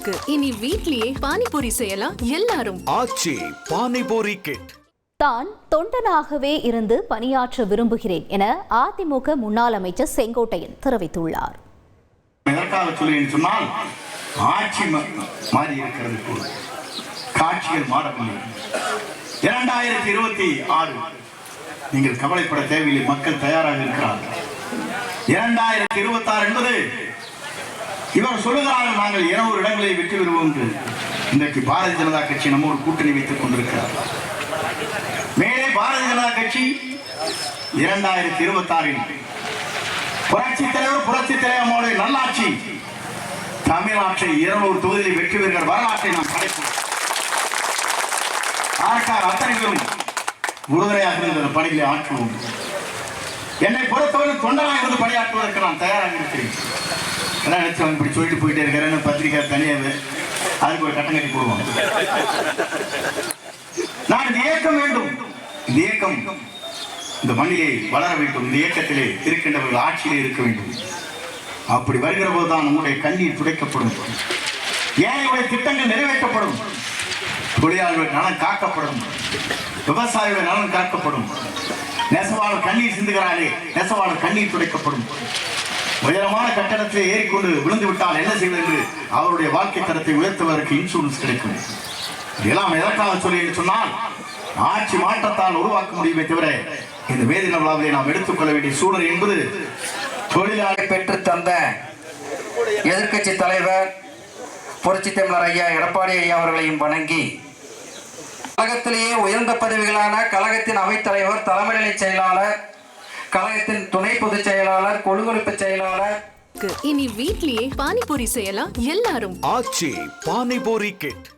இருக்கு. இனி வீட்லயே பானிபூரி செய்யலாம் எல்லாரும். ஆச்சி பானிபூரி கிட் தான் தொண்டனாகவே இருந்து பணியாற்ற விரும்புகிறேன் என அதிமுக முன்னாள் அமைச்சர் செங்கோட்டையன் தெரிவித்துள்ளார். எதற்காக சொல்கிறேன் சொன்னால் ஆட்சி மாறி இருக்கிறது போல. காட்சிகள் மாறவில்லை. இரண்டாயிரத்தி இருபத்தி ஆறு. நீங்கள் கவலைப்பட தேவையில்லை மக்கள் தயாராக இருக்கிறார்கள். இரண்டாயிரத்தி இருபத்தி ஆறு என்பது இவர் சொல்லுகிறார்கள் நாங்கள் இருநூறு இடங்களில் வெற்றி பெறுவோம் என்று இன்றைக்கு பாரதிய ஜனதா கட்சி நம்ம ஒரு கூட்டணி வைத்துக் கொண்டிருக்கிறார். மேலே பாரதிய ஜனதா கட்சி இரண்டாயிரத்தி இருபத்தி ஆறில் புரட்சி தலைவர் புரட்சி தலைவருடைய நல்லாட்சி. தமிழ்நாட்டை இருநூறு தொகுதியில் வெற்றி பெறுகிற வரலாற்றை நாம் படைப்போம். அதற்காக அத்தனை பேரும் உறுதுணையாக இருந்த பணிகளை ஆற்றுவோம். என்னை பொறுத்தவரை தொண்டராக இருந்து பணியாற்றுவதற்கு நான் தயாராக இருக்கிறேன். எல்லாம் நினைச்சவங்க இப்படி சொல்லிட்டு போயிட்டே இருக்கிறேன்னு பத்திரிகை தனியாக அதுக்கு ஒரு கட்டம் கட்டி போடுவோம் நான் இந்த இயக்கம் வேண்டும். இந்த இயக்கம் இந்த மண்ணிலே வளர வேண்டும். இந்த இயக்கத்திலே இருக்கின்றவர்கள் ஆட்சியிலே இருக்க வேண்டும். அப்படி வருகிற போதுதான் நம்முடைய கண்ணீர் துடைக்கப்படும். ஏழைகளுடைய திட்டங்கள் நிறைவேற்றப்படும். தொழிலாளர்கள் நலன் காக்கப்படும். விவசாயிகள் நலன் காக்கப்படும். நெசவாளர் கண்ணீர் சிந்துகிறாரே நெசவாளர் கண்ணீர் துடைக்கப்படும். உயரமான கட்டடத்தில் ஏறிக்கொண்டு விழுந்து விட்டால் என்ன செய்வது என்று அவருடைய வாழ்க்கை தரத்தை உயர்த்துவதற்கு இன்சூரன்ஸ் கிடைக்கும். இதெல்லாம் எதற்காக சொல்லி என்று சொன்னால் ஆட்சி மாற்றத்தால் உருவாக்க முடியுமே தவிர இந்த வேதின விழாவிலே நாம் எடுத்துக்கொள்ள வேண்டிய சூழல் என்பது தொழிலாளி பெற்று தந்த எதிர்க்கட்சி தலைவர் புரட்சி தமிழர் ஐயா எடப்பாடி ஐயா அவர்களையும் வணங்கி கழகத்திலேயே உயர்ந்த பதவிகளான கழகத்தின் அவைத்தலைவர் தலைமைநிலை செயலாளர் கழகத்தின் துணை பொதுச் செயலாளர் கொழுகொழுப்பு செயலாளர். இனி வீட்லயே பானிபூரி செய்யலாம் எல்லாரும் ஆச்சி பானிபூரி கிட்